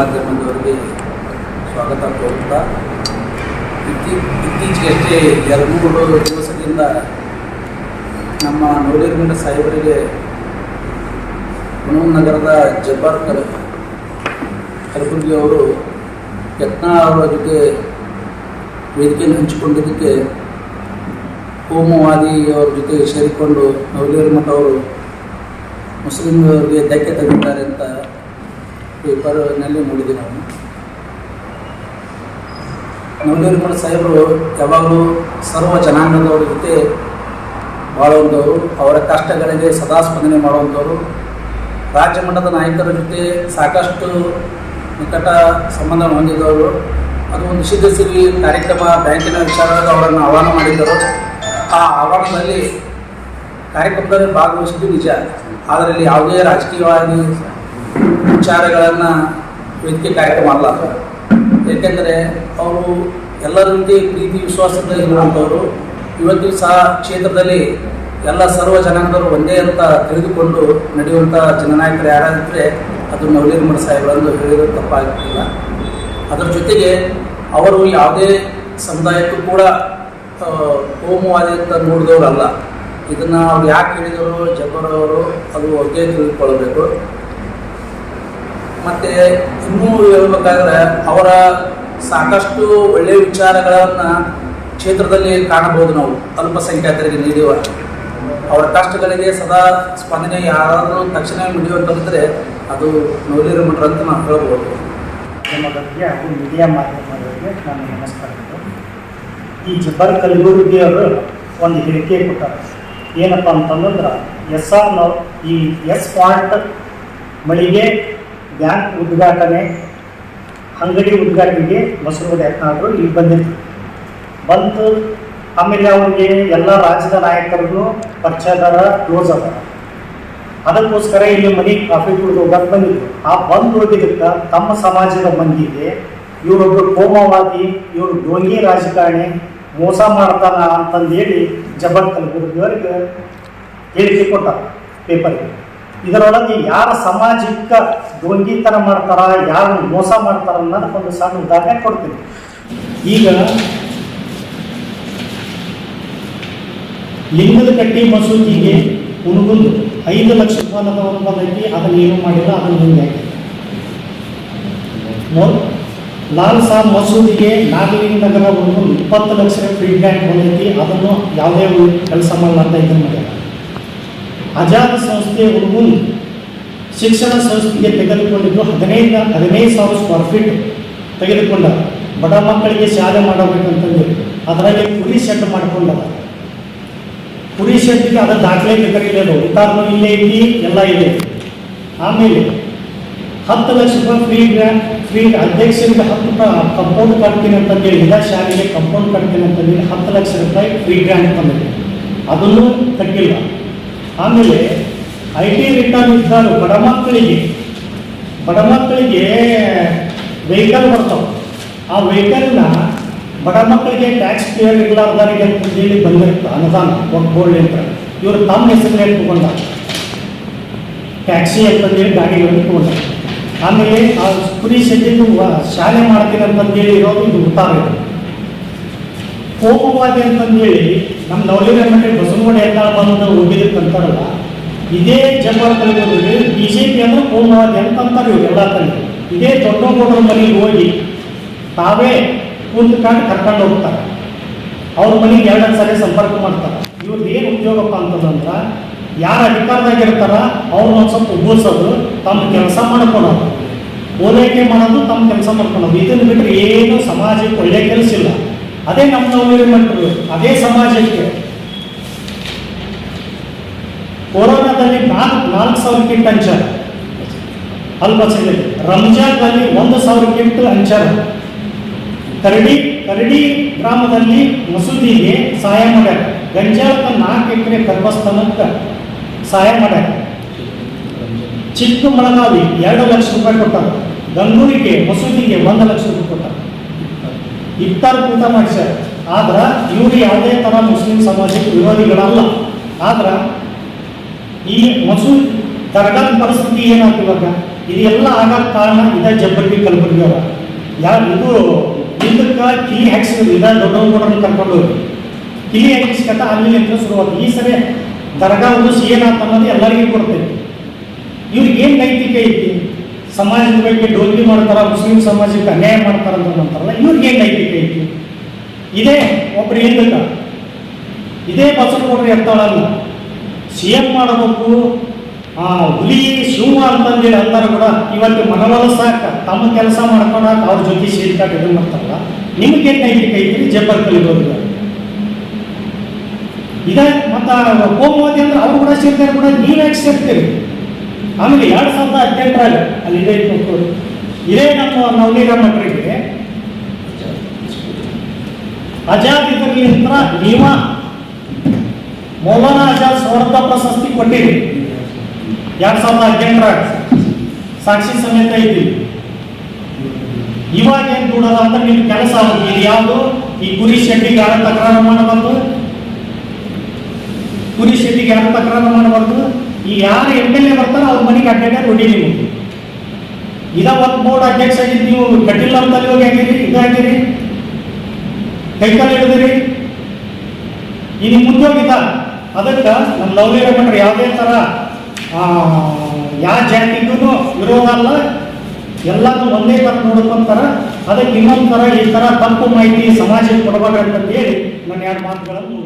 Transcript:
ಮಾಧ್ಯಮದವರಿಗೆ ಸ್ವಾಗತ ಕೋರುತ್ತಾ, ಇತ್ತೀ ಇತ್ತೀಚೆಗಷ್ಟೇ ಎರಡು ಮೂರು ದಿವಸದಿಂದ ನಮ್ಮ ನೋಡಿರ್ಗಂಡ ಸಾಹೇಬರಿಗೆ ನಗರದ ಜಬ್ಬಾರ್ ಕಲ ಕಲಬುರ್ಗಿ ಅವರು ಯತ್ನ ಅವರ ಜೊತೆ ವೇದಿಕೆಯನ್ನು ಹಂಚಿಕೊಂಡಿದ್ದಕ್ಕೆ ಕೋಮುವಾದಿಯವರ ಜೊತೆ ಸೇರಿಕೊಂಡು ನವಲೇರು ಮಠ ಅವರು ಮುಸ್ಲಿಮರಿಗೆ ಧಕ್ಕೆ ತೆಗಿದ್ದಾರೆ ಅಂತ ಪೇಪರ್ನಲ್ಲಿ ನೋಡಿದೆ ನಾನು. ನವಲೇರು ಮಠ ಸಾಹೇಬರು ಯಾವಾಗಲೂ ಸರ್ವ ಜನಾಂಗದವ್ರ ಜೊತೆ ಬಾಳುವಂಥವರು, ಅವರ ಕಷ್ಟಗಳಿಗೆ ಸದಾ ಸ್ಪಂದನೆ ಮಾಡುವಂಥವರು. ರಾಜ್ಯ ಮಟ್ಟದ ನಾಯಕರ ಜೊತೆ ಸಾಕಷ್ಟು ನಿಕಟ ಸಂಬಂಧ ಹೊಂದಿದವರು. ಅದು ಒಂದು ಕಾರ್ಯಕ್ರಮ ಬ್ಯಾಂಕಿನ ವಿಚಾರವಾಗಿ ಅವರನ್ನು ಆಹ್ವಾನ ಮಾಡಿದ್ದರು. ಆ ಆಹ್ವಾನದಲ್ಲಿ ಕಾರ್ಯಕ್ರಮದಲ್ಲಿ ಭಾಗವಹಿಸಿದ್ದು ನಿಜ. ಅದರಲ್ಲಿ ಯಾವುದೇ ರಾಜಕೀಯವಾಗಿ ವಿಚಾರಗಳನ್ನು ವೇದಿಕೆ ಕಾರ್ಯಕ್ರಮ ಮಾಡಲಾರ ಏಕೆಂದರೆ ಅವರು ಎಲ್ಲ ರೀತಿ ಪ್ರೀತಿ ವಿಶ್ವಾಸದ ಇರುವಂಥವರು. ಇವತ್ತು ಸಹ ಕ್ಷೇತ್ರದಲ್ಲಿ ಎಲ್ಲ ಸರ್ವ ಜನಾಂಗದವರು ಒಂದೇ ಅಂತ ತಿಳಿದುಕೊಂಡು ನಡೆಯುವಂಥ ಜನನಾಯಕರು ಯಾರಾದರೆ ಅದು ನವಲೀರ್ ಮಠ ಸಾಹೇಬರಂದು ಹೇಳಿರೋದು ತಪ್ಪಾಗಿಲ್ಲ ಅದರ ಜೊತೆಗೆ ಅವರು ಯಾವುದೇ ಸಮುದಾಯಕ್ಕೂ ಕೂಡ ಹೋಮವಾದಿ ಅಂತ ನೋಡಿದವರಲ್ಲ. ಇದನ್ನು ಅವ್ರು ಯಾಕೆ ಹೇಳಿದವರು ಜಬ್ಬರವರು ಅದು ಒಗ್ಗೆ ತಿಳಿದುಕೊಳ್ಳಬೇಕು. ಮತ್ತು ಇನ್ನೂ ಹೇಳ್ಬೇಕಾದ್ರೆ ಅವರ ಸಾಕಷ್ಟು ಒಳ್ಳೆಯ ವಿಚಾರಗಳನ್ನು ಕ್ಷೇತ್ರದಲ್ಲಿ ಕಾಣಬಹುದು ನಾವು. ಅಲ್ಪಸಂಖ್ಯಾತರಿಗೆ ನೀಡುವ ಅವರ ಕಷ್ಟಗಳಿಗೆ ಸದಾ ಸ್ಪಂದನೆ ಯಾರಾದರೂ ತಕ್ಷಣ ಮಿಡಿಯುವಂತಂದರೆ ಅದು ನೋಲಿರ ಮಠ ಅಂತ ನಾವು ಹೇಳ್ಬೋದು. ಬಗ್ಗೆ ಹಾಗೂ ಮೀಡಿಯಾ ಮಾಧ್ಯಮದವರಿಗೆ ನಾನು ನಮಸ್ಕಾರಗಳು ಈ ಜಬ್ಬರ್ ಕಲಬುರ್ಗಿ ಅವರು ಒಂದು ಹೇಳಿಕೆ ಕೊಟ್ಟಾರೆ. ಏನಪ್ಪ ಅಂತಂದ್ರೆ, ಎಸ್ ಆರ್ ಈ ಎಸ್ ಪಾಯಿಂಟ್ ಮಳಿಗೆ ಬ್ಯಾಂಕ್ ಉದ್ಘಾಟನೆ? ಅಂಗಡಿ ಉದ್ಘಾಟನೆಗೆ ಮೊಸರು ಯತ್ನಾಳರು ಇಲ್ಲಿ ಬಂದಿದ್ರು. ಬಂತು ಆಮೇಲೆ ಅವ್ರಿಗೆ ಎಲ್ಲ ರಾಜ್ಯದ ನಾಯಕರನ್ನು ಪರಿಚಯದಾರ ಕ್ಲೋಸ್ ಅದ ಅದಕ್ಕೋಸ್ಕರ ಇಲ್ಲಿ ಮನೆ ಕಾಫಿ ಕುಡಿದು ಹೋಗಕ್ಕೆ ಬಂದಿದ್ರು. ಆ ಬಂದು ಹೋಗಿದ್ದಕ್ಕೆ ತಮ್ಮ ಸಮಾಜದ ಮಂದಿಗೆ ಇವರೊಬ್ಬರು ಕೋಮವಾದಿ ಇವರು ಡೋಂಗಿ ರಾಜಕಾರಣಿ, ಮೋಸ ಮಾಡ್ತಾನ ಅಂತಂದೇಳಿ ಜಬರ್ ಕಲಬುರ್ಗಿ ಅವರಿಗೆ ಹೇಳಿಕೆ ಕೊಟ್ಟ ಪೇಪರ್ಗೆ. ಇದರೊಳಗೆ ಯಾರ ಸಾಮಾಜಿಕ ಡೋಂಗಿತನ ಮಾಡ್ತಾರ, ಯಾರು ಮೋಸ ಮಾಡ್ತಾರ ಅನ್ನೋದಕ್ಕೊಂದು ಸಣ್ಣ ಉದಾಹರಣೆ ಕೊಡ್ತೀನಿ. ಈಗ ಲಿಂಗದ ಕಟ್ಟಿ ಮಸೂದಿಗೆ ಉಣಗುಂದು ಐದು ಲಕ್ಷ ರೂಪಾಯಿ ಬಂದೈತಿ ಅದನ್ನ ಏನು ಮಾಡಿಲ್ಲ, ಅದನ್ನ ಹಾಕಿ. ಲಾಲ್ ಸಾಬ್ ಮಸೂದಿಗೆ ನಾಗಲಿಂಗ ನಗರ ಒಂದು ಇಪ್ಪತ್ತು ಲಕ್ಷ ಫ್ರೀ ಬ್ಯಾಂಕ್ ಬಂದೈತಿ, ಅದನ್ನು ಯಾವುದೇ ಕೆಲಸ ಮಾಡಲಾರ್ದ ಇದನ್ನು ಮಾಡ್ಯಾರ. ಸಂಸ್ಥೆ ಹುಡುಗನ್ ಶಿಕ್ಷಣ ಸಂಸ್ಥೆಗೆ ತೆಗೆದುಕೊಂಡಿದ್ದು ಹದಿನೈದು ಹದಿನೈದು ಸಾವಿರ ಸ್ಕ್ವೇರ್ ಫೀಟ್ ತೆಗೆದುಕೊಂಡ ಬಡ ಮಕ್ಕಳಿಗೆ ಶಾಲೆ ಮಾಡಬೇಕಂತಂದು ಅದರಲ್ಲಿ ಕುರಿ ಶೆಡ್ ಮಾಡಿಕೊಂಡ ಕುರಿ ಶೆಡ್ಗೆ ಅದರ ದಾಖಲೆ ಬೇಕಾಗಿಲ್ಲ ಉತ್ತಾರನೂ ಇಲ್ಲೇ ಐತಿ ಎಲ್ಲ ಇದೆ ಆಮೇಲೆ ಹತ್ತು ಲಕ್ಷ ರೂಪಾಯಿ ಫ್ರೀ ಗ್ರಾಂಟ್ ಫ್ರೀ ಅಧ್ಯಕ್ಷರಿಗೆ ಹತ್ತು ಕಂಪೌಂಡ್ ಕಟ್ತೀನಿ ಅಂತಂದೇಳಿ ಎಲ್ಲ ಶಾಲೆಗೆ ಕಂಪೌಂಡ್ ಕಟ್ತೀನಿ ಅಂತಂದೇಳಿ ಹತ್ತು ಲಕ್ಷ ರೂಪಾಯಿ ಫ್ರೀ ಗ್ರಾಂಟ್ ತಂದಿದೆ. ಅದನ್ನು ಕಟ್ಟಿಲ್ಲ. ಆಮೇಲೆ ಐ ಟಿ ರಿಟರ್ನ್ ಇದ್ದರು ಬಡ ಮಕ್ಕಳಿಗೆ ಬಡ ಮಕ್ಕಳಿಗೆ ವೆಹಿಕಲ್ ಬರ್ತಾವೆ. ಆ ವೆಹಿಕಲ್ನ ಬಡ ಮಕ್ಕಳಿಗೆ ಟ್ಯಾಕ್ಸ್ ಕ್ಲಿಯರ್ ಇರಲಾರ್ದವರಿಗೆ ಅಂತ ಹೇಳಿ ಬಂದಿರುತ್ತೆ ಅನುದಾನ ಒಗ್ಗೂಡಿ ಅಂತ ಇವರು ತಮ್ಮ ಹೆಸರಲ್ಲಿ ಇಟ್ಕೊಂಡ ಟ್ಯಾಕ್ಸಿ ಅಂತಂದೇಳಿ ಗಾಡಿಗಳನ್ನು ಇಟ್ಕೊಂಡ ಆಮೇಲೆ ಆ ಶೆಡ್ಡಿದ್ದು ವ- ಶಾಲೆ ಮಾಡ್ತೀನಿ ಅಂತಂದೇಳಿ ಇರೋದು ಇದು ಉತ್ತಾರ ಕೋಮವಾದಿ ಅಂತಂದೇಳಿ ನಮ್ಮ ನವಲಿನ ಮಟ್ಟೆ ಬಸವನಗುಡಿ ಎಲ್ಲ ಬಂದು ಹೋಗಿದ್ದಕ್ಕಂತಾರಲ್ಲ ಇದೇ ಜಬ್ಬರದಲ್ಲಿ ಬಿ ಜೆ ಪಿ ಅಂದ್ರೆ ಕೋಮವಾದಿ ಅಂತ ಅಂತಾರೆ ಇವರು ಎಲ್ಲ ಕಡೆ ಇದೇ ದೊಡ್ಡಗೌಡರ ಮನೆಗೆ ಹೋಗಿ ತಾವೇ ಕೂತ್ಕೊಂಡು ಕರ್ಕೊಂಡು ಹೋಗ್ತಾರೆ. ಅವ್ರ ಮನೆಗೆ ಎರಡನೇ ಸಾರಿ ಸಂಪರ್ಕ ಮಾಡ್ತಾರೆ. ಇವ್ರದ್ದು ಏನು ಉದ್ಯೋಗಪ್ಪ ಅಂತಂದ್ರೆ ಯಾರು ಅಧಿಕಾರದಾಗಿರ್ತಾರ ಅವ್ರನ್ನ ಒಂದು ಸ್ವಲ್ಪ ಉಬ್ಬರಿಸೋದು ತಮ್ಮ ಕೆಲಸ ಮಾಡ್ಕೊಳೋದು. ಓಲೈಕೆ ಮಾಡೋದು, ತಮ್ಮ ಕೆಲಸ ಮಾಡ್ಕೊಳೋದು. ಇದನ್ನು ಬಿಟ್ಟರೆ ಏನು ಸಮಾಜಕ್ಕೆ ಒಳ್ಳೆ ಕೆಲಸ ಇಲ್ಲ. ಅದೇ ನಮ್ಮ ನವೀನ ಮಟ್ಟರು ಅದೇ ಸಮಾಜಕ್ಕೆ. ಕೊರೋನಾದಲ್ಲಿ ನಾಲ್ಕು ನಾಲ್ಕು ಸಾವಿರ ಕಿಟ್ ಹಂಚಾರ ಅಲ್ಪಸಂಖ್ಯಾತ ರಂಜಾನ್ನಲ್ಲಿ ಒಂದು ಸಾವಿರ ಕಿಟ್ ಹಂಚಾರ ಕರಡಿ ಕರಡಿ ಗ್ರಾಮದಲ್ಲಿ ಮಸೂದಿಗೆ ಸಹಾಯ ಮಾಡ್ಯಾರ. ಗಂಜಾಪ ನಾಲ್ಕು ಎಕರೆ ಗರ್ಭಸ್ಥಾನಕ್ಕೆ ಸಹಾಯ ಮಾಡ್ಯಾರ. ಚಿಕ್ಕಮಳಗಾವಿ ಎರಡು ಲಕ್ಷ ರೂಪಾಯಿ ಕೊಟ್ಟಾರ. ಗಂಗೂರಿಗೆ, ಮಸೂದಿಗೆ ಒಂದು ಲಕ್ಷ ರೂಪಾಯಿ ಕೊಟ್ಟಾರ. ಇಫ್ತಾರ್ ಕೂಟ ಮಾಡಿಸ್ಯಾರ. ಆದ್ರೆ ಇವರು ಯಾವುದೇ ಥರ ಮುಸ್ಲಿಂ ಸಮಾಜಕ್ಕೆ ವಿರೋಧಿಗಳಲ್ಲ. ಆದ್ರೆ ಈ ಮಸೂದ್ ದರ್ಗಾದ ಪರಿಸ್ಥಿತಿ ಏನಾಗ್ತದೆ ಇವಾಗ? ಇದೆಲ್ಲ ಆಗಕ್ಕೆ ಕಾರಣ ಇದೇ ಜಬ್ಬರ್ಗಿ ಕಲಬುರ್ಗಿ ಅವ ಯಾರು ಇದು ಇದಕ್ಕೆ ಕಿಲಿ ಹಾಕ್ಸಿದ್ರು, ಇದ ದೊಡ್ಡವ್ರನ್ನ ಕರ್ಕೊಂಡು ಹೋಗಿ ಕಿಲಿ ಹಾಕಿಸ್ಕತ್ತ ಅಲ್ಲಿ ಅಂತ ಶುರುವಾದ ಈ ಸರಿ ದರ್ಗಾ ಒಂದು ಏನಾತ ಅನ್ನೋದು ಎಲ್ಲರಿಗೂ ಕೊಡ್ತೈತಿ. ಇವ್ರಿಗೆ ಏನು ನೈತಿಕ ಐತಿ ಸಮಾಜದ ಬಗ್ಗೆ ಡೋಲಿ ಮಾಡ್ತಾರ, ಮುಸ್ಲಿಂ ಸಮಾಜಕ್ಕೆ ಅನ್ಯಾಯ ಮಾಡ್ತಾರ ಅಂತ ಅಂತಾರಲ್ಲ, ಇವ್ರಿಗೆ ಏನು ನೈತಿಕ ಐತಿ ಇದೇ ಒಬ್ರು ಹಿಂದಕ್ಕ. ಇದೇ ಬಸವನಗೌಡರು ಎತ್ತಾಳಲ್ಲ. ಸಿ ಎಂ ಮಾಡಬೇಕು. ಆ ಹುಲಿ, ಶಿವ ಅಂತಂದೇಳಿ ಅಂತಾರೆ ಕೂಡ. ಇವತ್ತು ಮನವೊಲಿಸಾಕ ತಮ್ಮ ಕೆಲಸ ಮಾಡ್ಕೊಳಕ್ ಅವ್ರ ಜೊತೆ ಸೇರ್ಕೊಂಡು ಇದು ಮಾಡ್ತಾರಲ್ಲ. ನಿಮ್ಗೆ ನೈತಿಕ ಐತ್ರಿ? ಜಬ್ಬರ್ ಕಲಿಬೋದು ಇದ ಮತ್ತ ಕೋಮವಾದಿ ಅಂದ್ರೆ ಅವ್ರು ಕೂಡ ಸೇರ್ತಾರೆ ಕೂಡ. ನೀವು ಯಾಕೆ ಸೇರ್ತೀರಿ? ಆಮೇಲೆ ಎರಡ್ ಸಾವಿರದ ಹದಿನೆಂಟರಾಗ ಅಲ್ಲಿ ಇದೆ. ಇದೇ ನಮ್ಮ ನವನೀರ ಮಠರಿಗೆ ಆಜಾದ್ ಇದ್ರ ನೀವ ಮೌಲಾನಾ ಆಜಾದ್ ಸ್ವರ್ಧ ಪ್ರಶಸ್ತಿ ಕೊಟ್ಟಿರಿ. ಎರಡ್ ಸಾವಿರದ ಹದಿನೆಂಟರಾಗ ಸಾಕ್ಷಿ ಸಮೇತ ಇದ್ದೀವಿ. ಇವಾಗ ಏನ್ ದೂಡದ ಅಂತ ನಿಮ್ ಕೆಲಸ ಆಗುತ್ತೆ. ಇದು ಯಾವುದು? ಈ ಕುರಿ ಶೆಟ್ಟಿಗೆ ಯಾರು ತಕರಾರ ಮಾಡಬಾರ್ದು? ಕುರಿ ಶೆಟ್ಟಿಗೆ ಯಾರು ತಕರಾರ ಮಾಡಬಾರ್ದು? ಈ ಯಾರು ಎಂ ಎಲ್ ಎ ಬರ್ತಾರ ಅವ್ರ ಮನೆಗೆ ಅಡ್ಡ ರೂಢಿ ನೀವು. ಇದ ಒಂದು ಬೋರ್ಡ್ ಅಧ್ಯಕ್ಷ ಆಗಿದ್ದು ನೀವು ಕಟೀಲ್ ಅಂತ ಹೋಗಿ ಆಗಿರಿ ಇದಾಗಿರಿ ಕೈಕಾಲು ಹಿಡಿದಿರಿ. ಇನ್ನು ಮುಂದೋಗಿದ್ದ ಅದಕ್ಕೆ ನಮ್ಮ ಲವ್ಲಿ ಮಟ್ರೆ ಯಾವುದೇ ಥರ ಯಾವ ಜಾತಿಗೂ ವಿರೋಧ ಅಲ್ಲ. ಎಲ್ಲರೂ ಒಂದೇ ಥರ ನೋಡ್ಕೊಂತಾರ. ಅದಕ್ಕೆ ಇನ್ನೊಂದು ಥರ ಈ ಥರ ತಪ್ಪು ಮಾಹಿತಿ ಸಮಾಜಕ್ಕೆ ಕೊಡಬಾರ್ದು ಅಂತ ಹೇಳಿ ನಾನು ಎರಡು ಮಾತುಗಳನ್ನು